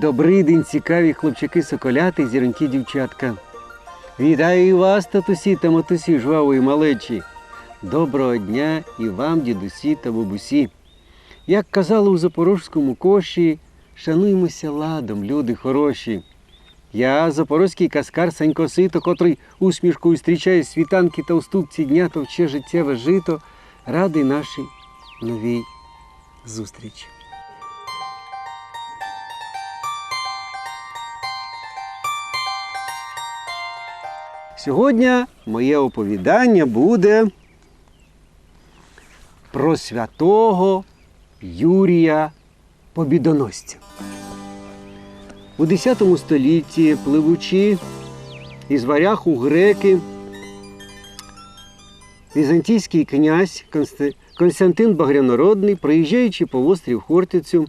Добрий день, цікаві хлопчаки соколяти, зіронькі дівчатка. Вітаю і вас, татусі та матусі, жвавої малечі. Доброго дня і вам, дідусі та бабусі. Як казали у запорожському коші, шануймося ладом, люди хороші. Я, запорозький каскар Санько Сито, котрий усмішкою зустрічає світанки та уступці дня товче життєве жито, радий нашій новій зустрічі. Сьогодні моє оповідання буде про святого Юрія Побідоносця. У X столітті, пливучи із варяг у греки, візантійський князь Константин Багрянородний, проїжджаючи по острів Хортицю,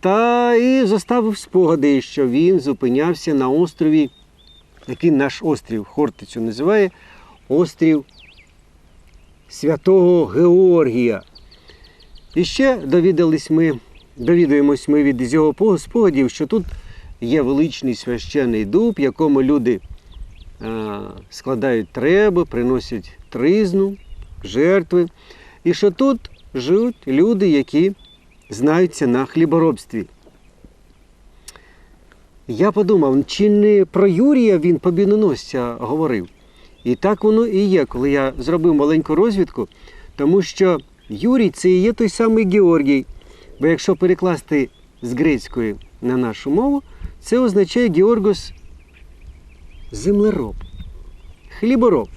та і заставив спогади, що він зупинявся на острові який наш острів Хортицю називає острів Святого Георгія. І ще довідались ми, довідуємось ми від його по- спогадів, що тут є величний священний дуб, якому люди складають треба, приносять тризну, жертви. І що тут живуть люди, які знаються на хліборобстві. Я подумав, чи не про Юрія він побідоносця говорив. І так воно і є, коли я зробив маленьку розвідку, тому що Юрій це і є той самий Георгій. Бо якщо перекласти з грецької на нашу мову, це означає Георгос землероб, хлібороб.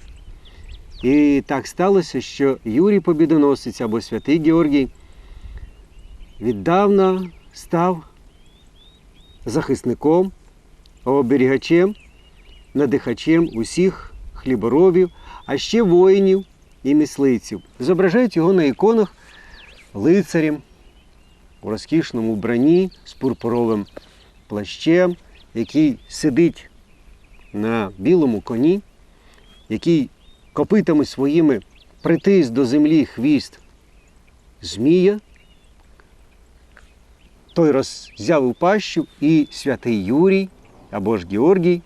І так сталося, що Юрій Побідоносець або святий Георгій віддавна став захисником, оберігачем, надихачем усіх хліборобів, а ще воїнів і мисливців. Зображають його на іконах лицарем у розкішному вбранні з пурпуровим плащем, який сидить на білому коні, який копитами своїми притис до землі хвіст змія той роззявив пащу, і святий Юрій або ж Георгій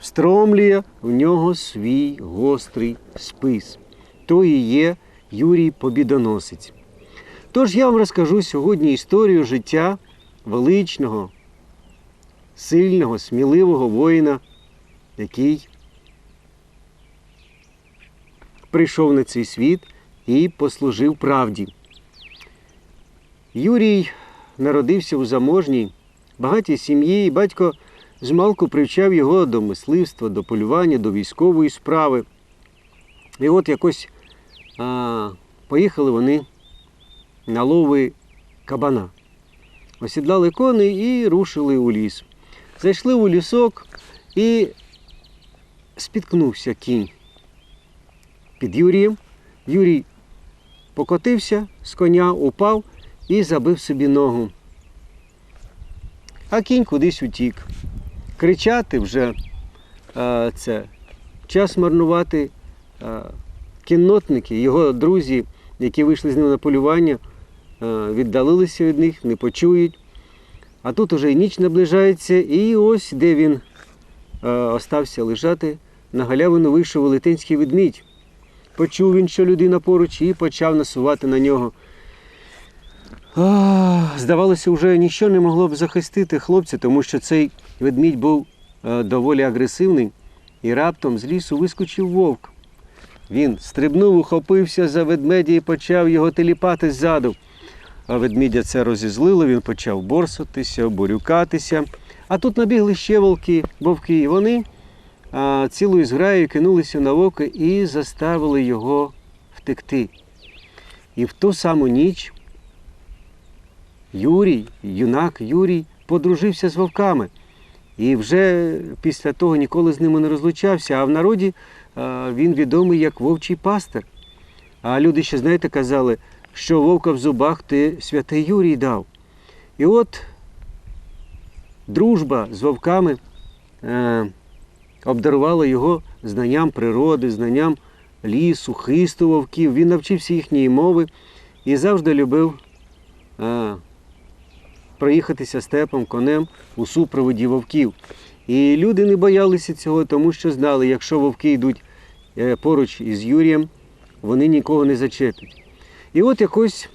встромлює в нього свій гострий спис. То і є Юрій Побідоносець. Тож я вам розкажу сьогодні історію життя величного, сильного, сміливого воїна, який прийшов на цей світ і послужив правді. Юрій народився у заможній, багатій сім'ї, і батько змалку привчав його до мисливства, до полювання, до військової справи. І от якось а, поїхали вони на лови кабана. Осідлали коней і рушили у ліс. Зайшли у лісок і спіткнувся кінь під Юрієм. Юрій покотився з коня, упав і забив собі ногу. А кінь кудись утік. Кричати вже а, це час марнувати. А, кіннотники, його друзі, які вийшли з ним на полювання, а, віддалилися від них, не почують. А тут уже і ніч наближається, і ось де він а, остався лежати, на галявину вийшов велетенський ведмідь. Почув він, що людина поруч, і почав насувати на нього. Здавалося, вже нічого не могло б захистити хлопця, тому що цей ведмідь був е, доволі агресивний, і раптом з лісу вискочив вовк. Він стрибнув, ухопився за ведмедя і почав його теліпати ззаду. А ведмідя це розізлило, він почав борсатися, борюкатися. А тут набігли ще волки, вовки, і вони а, цілою зграєю кинулися на вовка і заставили його втекти. І в ту саму ніч Юрій, юнак Юрій, подружився з вовками. І вже після того ніколи з ними не розлучався, а в народі він відомий як вовчий пастир. А люди ще, знаєте, казали, що вовка в зубах ти святий Юрій дав. І от дружба з вовками е, обдарувала його знанням природи, знанням лісу, хисту вовків. Він навчився їхньої мови і завжди любив е, проїхатися степом, конем у супроводі вовків. І люди не боялися цього, тому що знали, якщо вовки йдуть е, поруч із Юрієм, вони нікого не зачепять. І от якось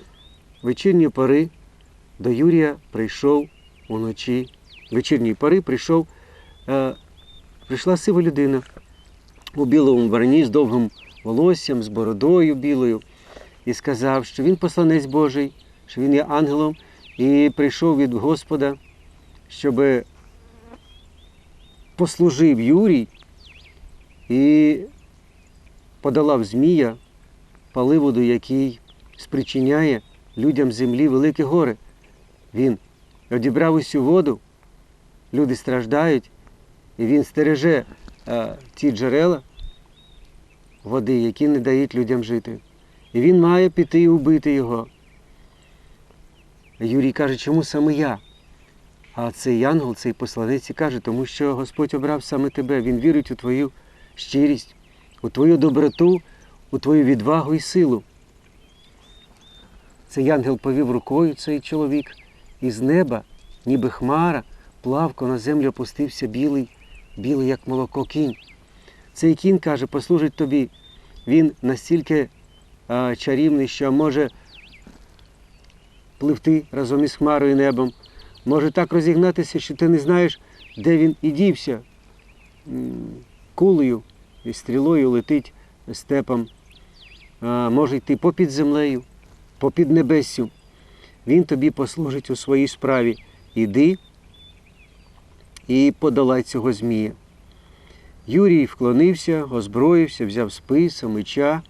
вечірньої пори до Юрія прийшов уночі. Вечірньої пори прийшов, е, прийшла сива людина у білому варні з довгим волоссям, з бородою білою, і сказав, що він посланець Божий, що він є ангелом, і прийшов від Господа, щоб послужив Юрій і подолав змія, паливоду, який спричиняє людям землі велике горе. Він одібрав усю воду, люди страждають, і він стереже е, ті джерела води, які не дають людям жити. І він має піти і убити його. Юрій каже, чому саме я? А цей ангел, цей посланець каже, тому що Господь обрав саме тебе. Він вірить у твою щирість, у твою доброту, у твою відвагу і силу. Цей ангел повів рукою цей чоловік, і з неба, ніби хмара, плавко на землю опустився білий, білий, як молоко кінь. Цей кінь каже, послужить тобі. Він настільки а, чарівний, що може пливти разом із хмарою небом, може так розігнатися, що ти не знаєш, де він і дівся. Кулею і стрілою летить степом, а, може йти попід землею, попід небессю. Він тобі послужить у своїй справі. Іди і подолай цього змія. Юрій вклонився, озброївся, взяв списа, меча,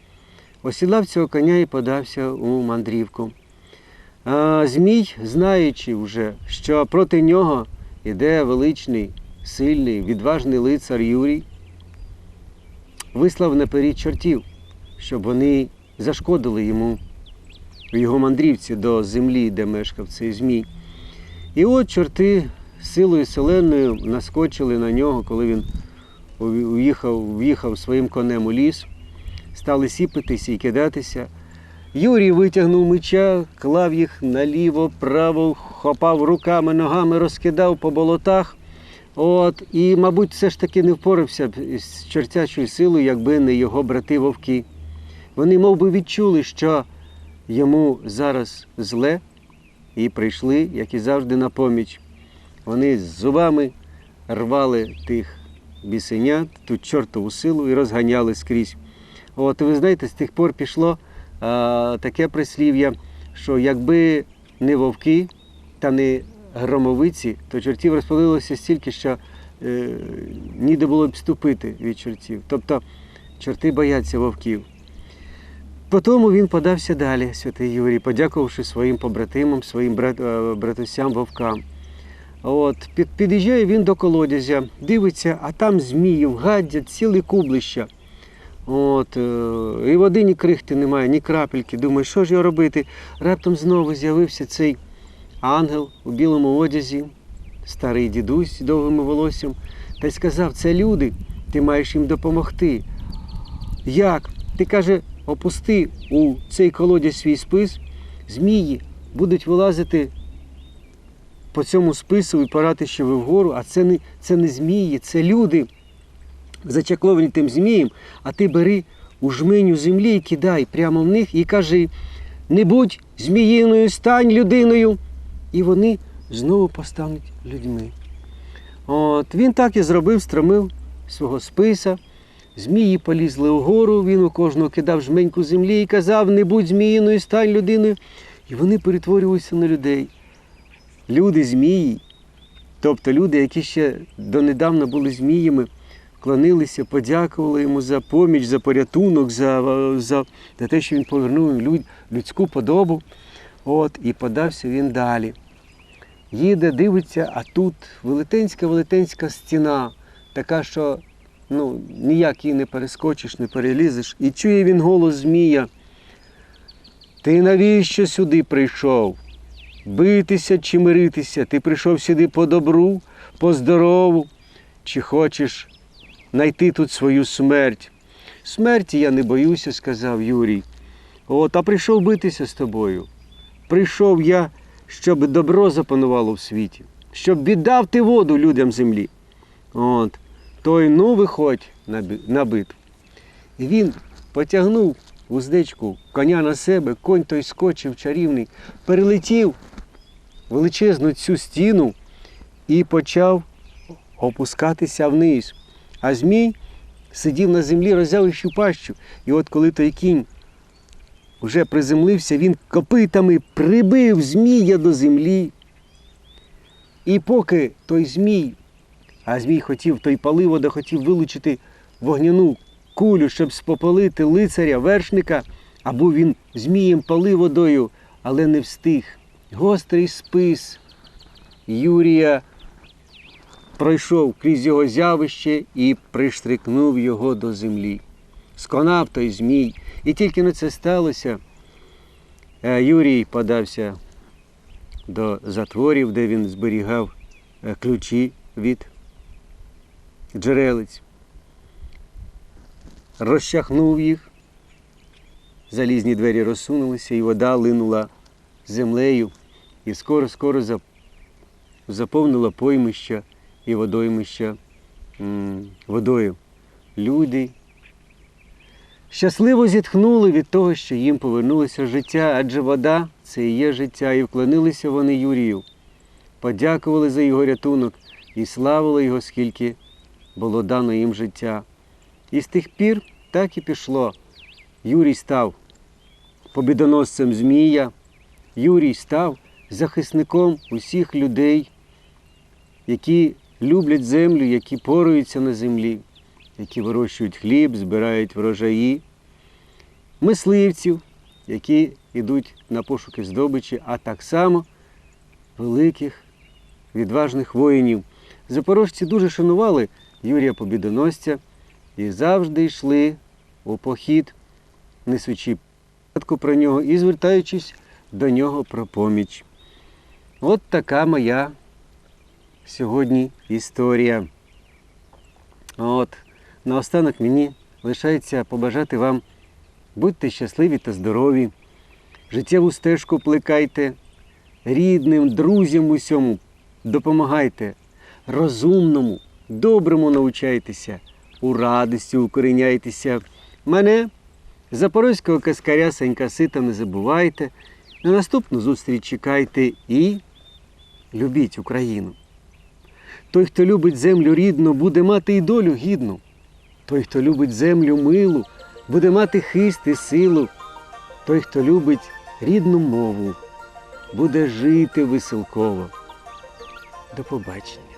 осідлав цього коня і подався у мандрівку. А Змій, знаючи вже, що проти нього йде величний, сильний, відважний лицар Юрій, вислав наперед чортів, щоб вони зашкодили йому в його мандрівці до землі, де мешкав цей Змій. І от чорти силою селеною наскочили на нього, коли він в'їхав своїм конем у ліс, стали сіпатися і кидатися. Юрій витягнув меча, клав їх наліво, право, хопав руками, ногами, розкидав по болотах. От, І, мабуть, все ж таки не впорався б з чортячою силою, якби не його брати вовки. Вони мов би, відчули, що йому зараз зле, і прийшли, як і завжди, на поміч. Вони з зубами рвали тих бісенят, ту чортову силу і розганяли скрізь. От ви знаєте, з тих пор пішло таке прислів'я, що якби не вовки та не громовиці, то чортів розпалилося стільки, що е, ніде було б ступити від чортів. Тобто чорти бояться вовків. Потім він подався далі, святий Юрій, подякувавши своїм побратимам, своїм е, братусям вовкам. От, під, під'їжджає він до колодязя, дивиться, а там зміїв, гаддять, ціле кублища. От, е, і води ні крихти немає, ні крапельки. Думаю, що ж його робити? Раптом знову з'явився цей ангел у білому одязі, старий дідусь з довгим волоссям, та й сказав, це люди, ти маєш їм допомогти. Як? Ти каже, опусти у цей колодязь свій спис, змії будуть вилазити по цьому спису і парати ще вгору, а це не, це не змії, це люди, зачакловані тим змієм, а ти бери у жменю землі і кидай прямо в них і кажи: не будь зміїною, стань людиною. І вони знову постануть людьми. От, Він так і зробив, стромив свого списа. Змії полізли вгору, він у кожного кидав жменьку землі і казав, не будь зміїною, стань людиною. І вони перетворювалися на людей. Люди змії, тобто люди, які ще донедавна були зміями, вклонилися, подякували йому за поміч, за порятунок, за за, за те, що він повернув люд, людську подобу. От, І подався він далі. Їде, дивиться, а тут велетенська-велетенська стіна, така, що ну, ніяк її не перескочиш, не перелізеш. І чує він голос Змія. Ти навіщо сюди прийшов? Битися чи миритися? Ти прийшов сюди по добру, по здорову, чи хочеш знайти тут свою смерть? Смерті я не боюся, сказав Юрій. От, а прийшов битися з тобою. Прийшов я, щоб добро запанувало в світі, щоб віддав ти воду людям землі. От, той ну виходь на би- на битву. І він потягнув уздечку коня на себе, конь той скочив чарівний, перелетів величезну цю стіну і почав опускатися вниз. А Змій сидів на землі, роззявивши пащу. І от коли той кінь вже приземлився, він копитами прибив змія до землі. І поки той змій, а змій хотів, той паливода хотів вилучити вогняну кулю, щоб спопалити лицаря, вершника, а був він змієм паливодою, але не встиг. Гострий спис Юрія пройшов крізь його зявище і приштрикнув його до землі. Сконав той змій, і тільки на це сталося. е, Юрій подався до затворів, де він зберігав е, ключі від джерелиць. Розчахнув їх, залізні двері розсунулися, і вода линула землею, і скоро-скоро заповнила поймища і водоймища водою. Люди щасливо зітхнули від того, що їм повернулося життя, адже вода це і є життя, і вклонилися вони Юрію, подякували за його рятунок і славили його, скільки було дано їм життя. І з тих пір так і пішло. Юрій став побідоносцем Змія, Юрій став захисником усіх людей, які люблять землю, які поруються на землі, які вирощують хліб, збирають врожаї, мисливців, які йдуть на пошуки здобичі, а так само великих, відважних воїнів. Запорожці дуже шанували Юрія Побідоносця і завжди йшли у похід, несучи пам'ятку про нього і звертаючись до нього про поміч. От така моя сьогодні історія. От, наостанок мені лишається побажати вам будьте щасливі та здорові, життєву стежку плекайте, рідним, друзям усьому допомагайте, розумному, доброму навчайтеся, у радості укореняйтеся. Мене, запорозького каскаря Санька Сита, не забувайте. На наступну зустріч чекайте і любіть Україну. Той, хто любить землю рідну, буде мати і долю гідну. Той, хто любить землю милу, буде мати хист і силу. Той, хто любить рідну мову, буде жити веселково. До побачення.